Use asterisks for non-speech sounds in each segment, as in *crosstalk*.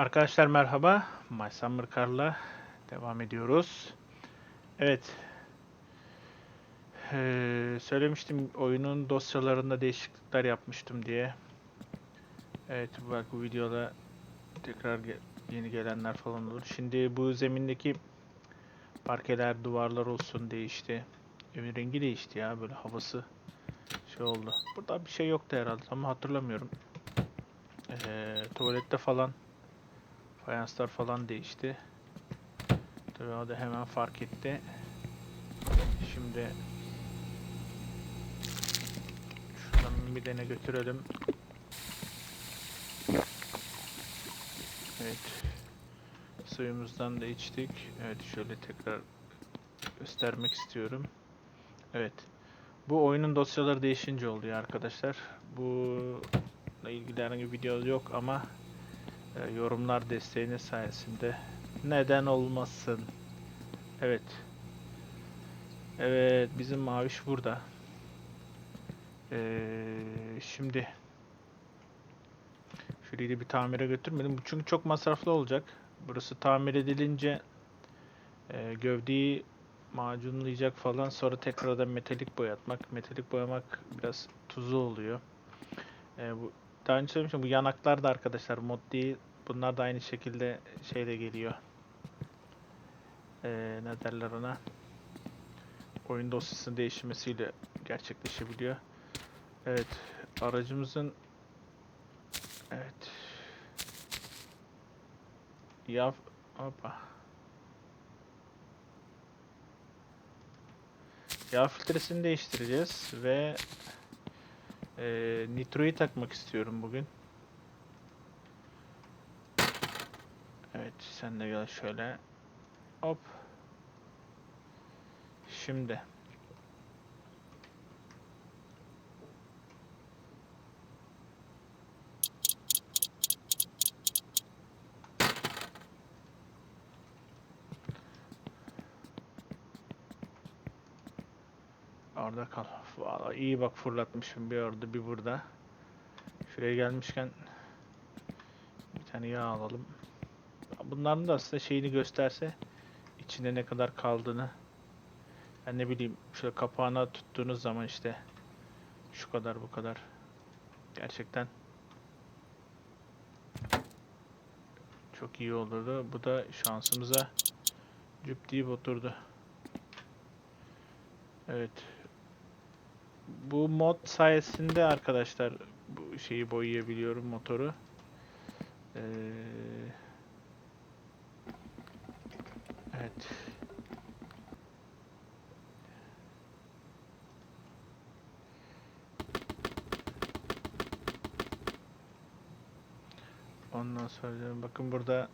Arkadaşlar merhaba. My Summer Car'la devam ediyoruz. Evet. Ee, söylemiştim oyunun dosyalarında değişiklikler yapmıştım diye. Evet bak bu videoda tekrar ge- yeni gelenler falan olur. Şimdi bu zemindeki parkeler, duvarlar olsun değişti. Evin rengi değişti ya böyle havası şey oldu. Burada bir şey yoktu herhalde ama hatırlamıyorum. Ee, tuvalette falan fayanslar falan değişti. Tabii o da hemen fark etti. Şimdi şuradan bir dene götürelim. Evet. Suyumuzdan da içtik. Evet şöyle tekrar göstermek istiyorum. Evet. Bu oyunun dosyaları değişince oluyor arkadaşlar. Bununla ilgili herhangi bir video yok ama e, yorumlar desteğiniz sayesinde neden olmasın? Evet. Evet bizim maviş burada. Ee, şimdi şurayı da bir tamire götürmedim. Çünkü çok masraflı olacak. Burası tamir edilince e, gövdeyi macunlayacak falan sonra tekrardan metalik boyatmak. Metalik boyamak biraz tuzlu oluyor. E, bu daha önce söylemiştim bu yanaklar da arkadaşlar mod değil. Bunlar da aynı şekilde şeyle geliyor. E, ne derler ona? Oyun dosyasının değişmesiyle gerçekleşebiliyor. Evet, aracımızın evet. Ya hoppa. Yağ filtresini değiştireceğiz ve e, nitroyu takmak istiyorum bugün. Evet, sen de gel şöyle. Hop. Şimdi. Orada kal. Vallahi iyi bak fırlatmışım bir orada bir burada. Şuraya gelmişken bir tane yağ alalım. Bunların da aslında şeyini gösterse içinde ne kadar kaldığını. Ben ne bileyim şöyle kapağına tuttuğunuz zaman işte şu kadar bu kadar. Gerçekten çok iyi olurdu. Bu da şansımıza cüp deyip oturdu. Evet. Bu mod sayesinde arkadaşlar bu şeyi boyayabiliyorum motoru. Ee, evet. Ondan sonra bakın burada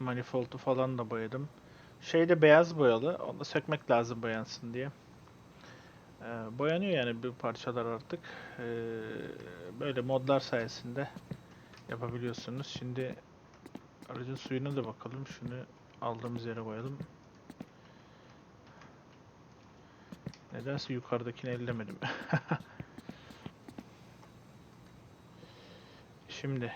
manifoldu falan da boyadım. Şey de beyaz boyalı. Onu da sökmek lazım boyansın diye. Ee, boyanıyor yani bu parçalar artık. Ee, böyle modlar sayesinde yapabiliyorsunuz. Şimdi aracın suyuna da bakalım. Şunu aldığımız yere koyalım. Nedense yukarıdakini ellemedim. *laughs* Şimdi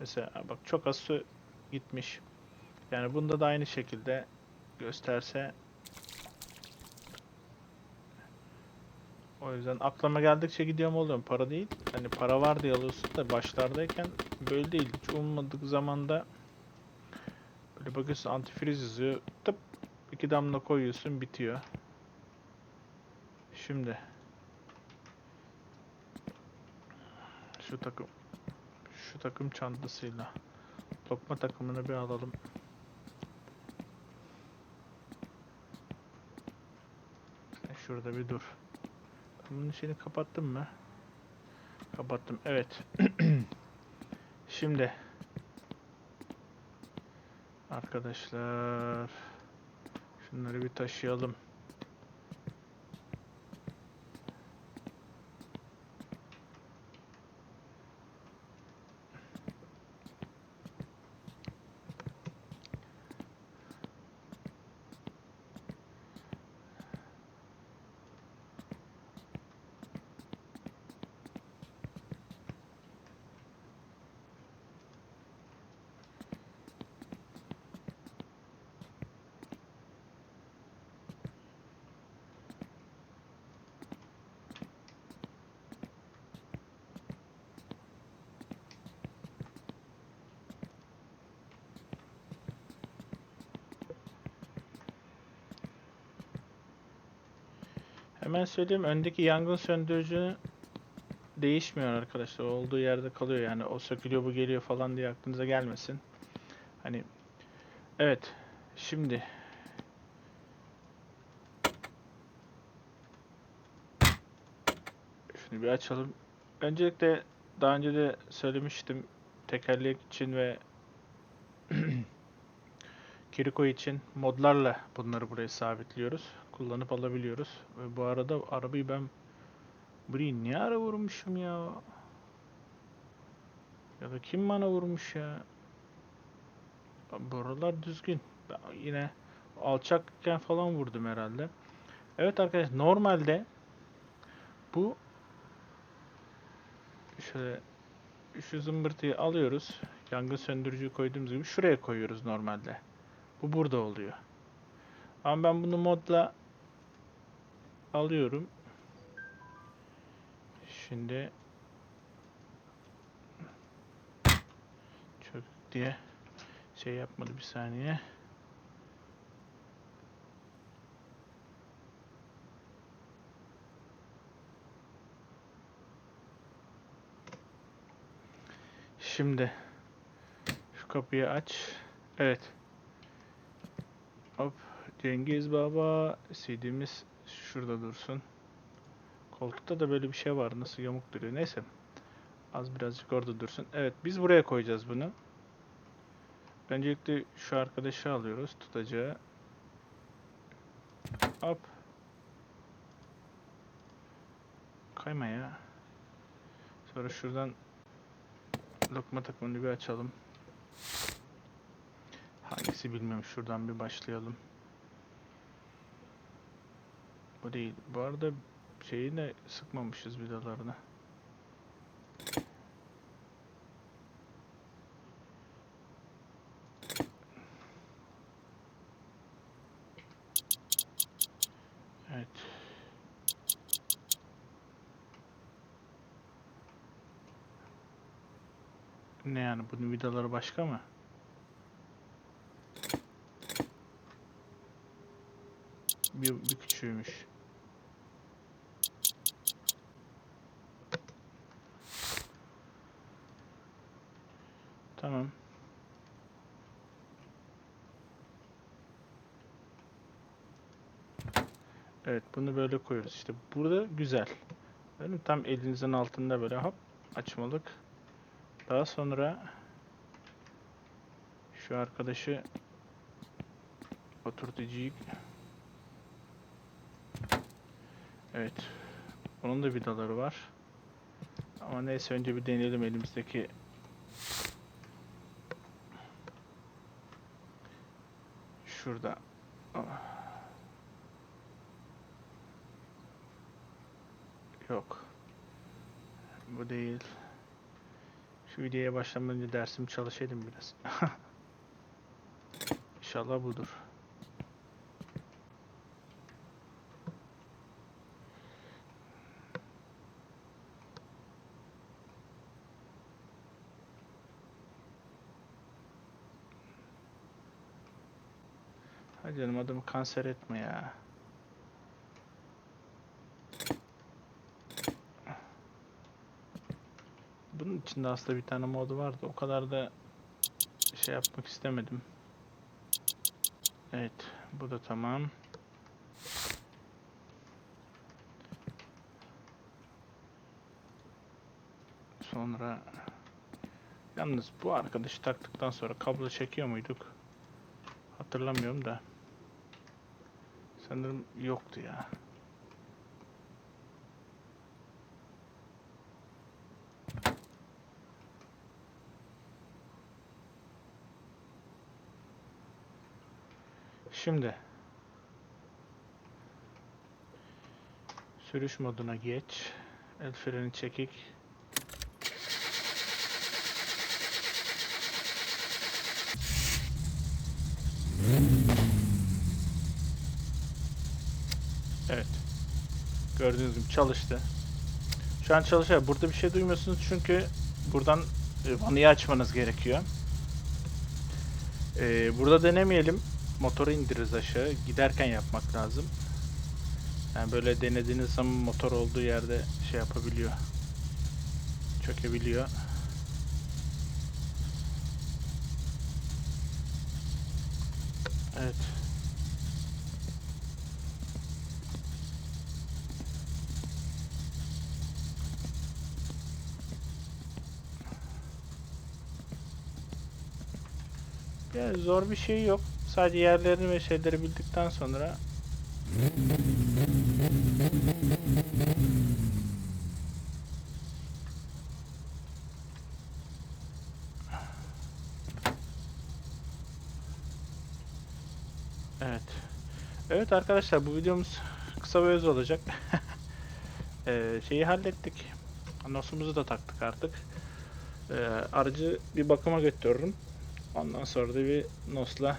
mesela bak çok az su gitmiş. Yani bunda da aynı şekilde gösterse o yüzden aklıma geldikçe gidiyorum oluyorum. Para değil. Hani para var diye alıyorsun da başlardayken böyle değil. Hiç ummadık zamanda böyle bakıyorsun antifriz yazıyor. Tıp iki damla koyuyorsun bitiyor. Şimdi şu takım şu takım çantasıyla lokma takımını bir alalım. Sen Şurada bir dur. Bunun şeyini kapattım mı? Kapattım. Evet. *clears throat* Şimdi arkadaşlar şunları bir taşıyalım. Hemen söyleyeyim öndeki yangın söndürücü değişmiyor arkadaşlar. Olduğu yerde kalıyor yani o sökülüyor bu geliyor falan diye aklınıza gelmesin. Hani evet şimdi şunu bir açalım. Öncelikle daha önce de söylemiştim tekerlek için ve *clears throat* Kiriko için modlarla bunları buraya sabitliyoruz. Kullanıp alabiliyoruz. Ve bu arada arabayı ben burayı niye ara vurmuşum ya? Ya da kim bana vurmuş ya? Buralar düzgün. Ben yine alçakken falan vurdum herhalde. Evet arkadaşlar normalde bu şöyle şu zımbırtıyı alıyoruz. Yangın söndürücüyü koyduğumuz gibi şuraya koyuyoruz normalde. Bu burada oluyor. Ama ben bunu modla alıyorum. Şimdi çök diye şey yapmadı bir saniye. Şimdi şu kapıyı aç. Evet. Hop. Cengiz Baba CD'miz şurada dursun. Koltukta da böyle bir şey var. Nasıl yamuk duruyor. Neyse. Az birazcık orada dursun. Evet biz buraya koyacağız bunu. Öncelikle şu arkadaşı alıyoruz. Tutacağı. Hop. Kayma ya. Sonra şuradan lokma takımını bir açalım. Hangisi bilmiyorum. Şuradan bir başlayalım. Bu değil. Bu arada şeyi de sıkmamışız vidalarını. Evet. Ne yani bunun vidaları başka mı? Bir, bir küçüğümüş. Tamam. Evet bunu böyle koyuyoruz. İşte burada güzel. Benim tam elinizin altında böyle hop açmalık. Daha sonra şu arkadaşı oturtucuyu Evet. Onun da vidaları var. Ama neyse önce bir deneyelim elimizdeki şurada. Yok. Bu değil. Şu videoya başlamadan önce dersimi çalışaydım biraz. *laughs* İnşallah budur. Hadi canım adamı kanser etme ya. Bunun içinde aslında bir tane modu vardı. O kadar da şey yapmak istemedim. Evet. Bu da tamam. Sonra yalnız bu arkadaşı taktıktan sonra kablo çekiyor muyduk? Hatırlamıyorum da. Sanırım yoktu ya. Şimdi sürüş moduna geç. El freni çekik. Evet. Gördüğünüz gibi çalıştı. Şu an çalışıyor. Burada bir şey duymuyorsunuz çünkü buradan e, vanayı açmanız gerekiyor. Ee, burada denemeyelim. Motoru indiririz aşağı. Giderken yapmak lazım. Yani böyle denediğiniz zaman motor olduğu yerde şey yapabiliyor. Çökebiliyor. Evet. Yani zor bir şey yok. Sadece yerlerini ve şeyleri bildikten sonra Evet. Evet arkadaşlar bu videomuz kısa ve öz olacak. *laughs* Ee, şeyi hallettik. Nosumuzu da taktık artık. Ee, aracı bir bakıma götürürüm. Ondan sonra da bir nosla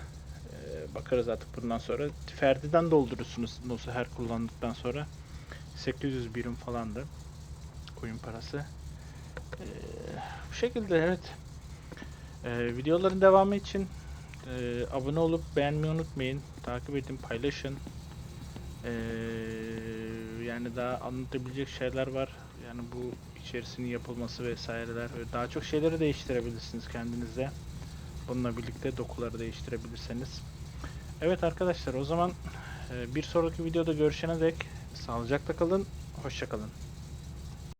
bakarız artık bundan sonra. Ferdi'den doldurursunuz nosu her kullandıktan sonra. 800 birim falandı. Oyun parası. Bu şekilde evet. Videoların devamı için abone olup beğenmeyi unutmayın. Takip edin, paylaşın. Yani daha anlatabilecek şeyler var. Yani bu içerisinin yapılması vesaireler ve daha çok şeyleri değiştirebilirsiniz kendinizde. Bununla birlikte dokuları değiştirebilirseniz. Evet arkadaşlar o zaman e, bir sonraki videoda görüşene dek sağlıcakla kalın. Hoşça kalın.